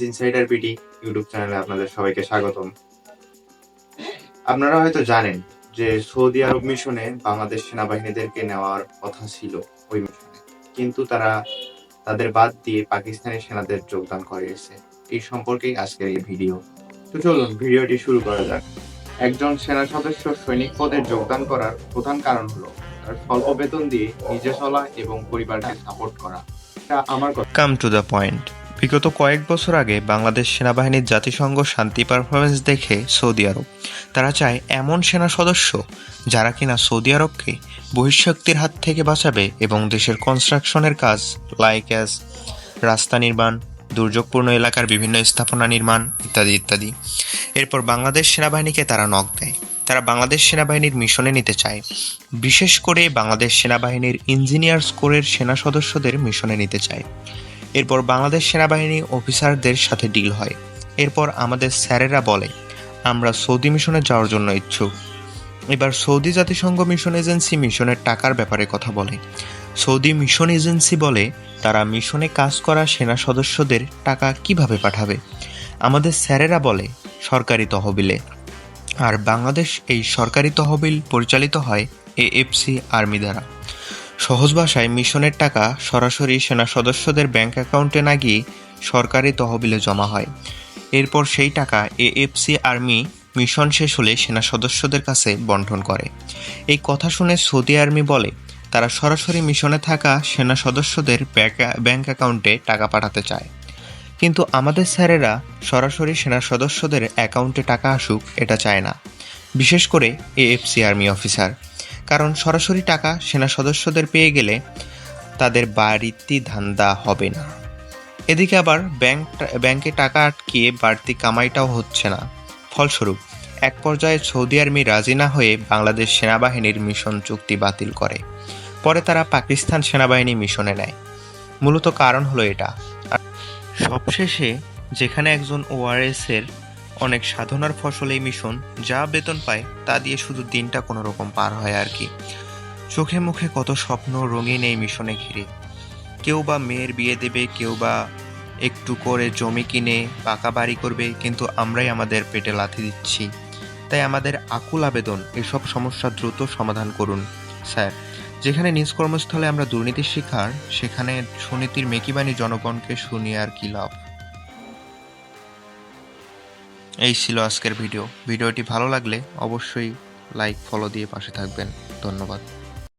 Insider PT YouTube চ্যানেলে আপনাদের সবাইকে স্বাগতম। আপনারা হয়তো জানেন যে সৌদি আরব মিশনে বাংলাদেশ সেনাবাহিনীদেরকে নেওয়ার কথা ছিল ওই মিশনে। কিন্তু তারা তাদের বাদ দিয়ে পাকিস্তানি সেনাদের যোগদান করিয়েছে এই সম্পর্কেই আজকের এই ভিডিও। তো চলুন ভিডিওটি শুরু করা যাক। একজন সেনা সদস্য সৈনিক পদে যোগদান করার প্রধান কারণ হলো তার স্বল্প বেতন দিয়ে নিজে চলা এবং পরিবারকে সাপোর্ট করা। এটা আমার কাম টু দ্য পয়েন্ট বিগত কয়েক বছর আগে বাংলাদেশ সেনাবাহিনীর জাতিসংঘ শান্তি পারফরমেন্স দেখে সৌদি আরব। তারা চায় এমন সেনা সদস্য যারা কিনা সৌদি আরবকে বহিঃশক্তির হাত থেকে বাঁচাবে এবং দেশের কনস্ট্রাকশনের কাজ লাইক অ্যাজ রাস্তা নির্মাণ, দুর্যোগপূর্ণ এলাকার বিভিন্ন স্থাপনা নির্মাণ ইত্যাদি ইত্যাদি। এরপর বাংলাদেশ সেনাবাহিনীকে তারা নক দেয়। তারা বাংলাদেশ সেনাবাহিনীর মিশনে নিতে চায়। বিশেষ করে বাংলাদেশ সেনাবাহিনীর ইঞ্জিনিয়ার্স কোরের সেনা সদস্যদের মিশনে নিতে চায়। এরপর বাংলাদেশ সেনাবাহিনী অফিসারদের সাথে ডিল হয়। এরপর আমাদের স্যারেরা বলে, আমরা সৌদি মিশনে যাওয়ার জন্য ইচ্ছুক। এবার সৌদি জাতিসংঘ মিশন এজেন্সি মিশনের টাকার ব্যাপারে কথা বলে। সৌদি মিশন এজেন্সি বলে, তারা মিশনে কাজ করা সেনা সদস্যদের টাকা কীভাবে পাঠাবে? আমাদের স্যারেরা বলে, সরকারি তহবিলে। আর বাংলাদেশ এই সরকারি তহবিল পরিচালিত হয় এএফসি আর্মি দ্বারা। সহজ ভাষায় মিশনের টাকা সরাসরি সেনা সদস্যদের ব্যাংক অ্যাকাউন্টে না গিয়ে সরকারি তহবিলে জমা হয়। এরপর সেই টাকা এএফসি আর্মি মিশন শেষ হলে সেনা সদস্যদের কাছে বন্টন করে। এই কথা শুনে সৌদি আর্মি বলে, তারা সরাসরি মিশনে থাকা সেনা সদস্যদের ব্যাক- অ্যাকাউন্টে টাকা পাঠাতে চায়। কিন্তু আমাদের স্যারেরা সরাসরি সেনা সদস্যদের অ্যাকাউন্টে টাকা আসুক, এটা চায় না। বিশেষ করে এএফসি আর্মি অফিসার কারণ সরাসরি টাকা সেনা সদস্যদের পেয়ে গেলে তাদের বাড়িতে ধান্দা হবে না। এদিকে আবার ব্যাংক ব্যাংকে টাকা আটকিয়ে বাড়তি কামাইটাও হচ্ছে না। ফলস্বরূপ, এক পর্যায়ে সৌদি আর্মি রাজি না হয়ে বাংলাদেশ সেনাবাহিনীর মিশন চুক্তি বাতিল করে। পরে তারা পাকিস্তান সেনাবাহিনী মিশনে নেয়। মূলত কারণ হলো এটা। সবশেষে যেখানে একজন ওআরএস এর অনেক সাধনার ফসল এই মিশন যা বেতন পায় তা দিয়ে শুধু দিনটা কোনো রকম পার হয় আর কি। চোখে মুখে কত স্বপ্ন রঙিন এই মিশনে ঘিরে। কেউ বা মেয়ের বিয়ে দেবে, কেউ বা একটু করে জমি কিনে, পাকা বাড়ি করবে, কিন্তু আমরাই আমাদের পেটে লাথি দিচ্ছি। তাই আমাদের আকুল আবেদন, এসব সমস্যা দ্রুত সমাধান করুন, স্যার। যেখানে নিজ কর্মস্থলে আমরা দুর্নীতির শিকার, সেখানে সুনীতির মেকিবাণী জনগণকে শুনিয়ে আর কি লাভ। এই ছিল আজকের ভিডিও। ভিডিওটি ভালো লাগলে অবশ্যই লাইক ফলো দিয়ে পাশে থাকবেন। ধন্যবাদ।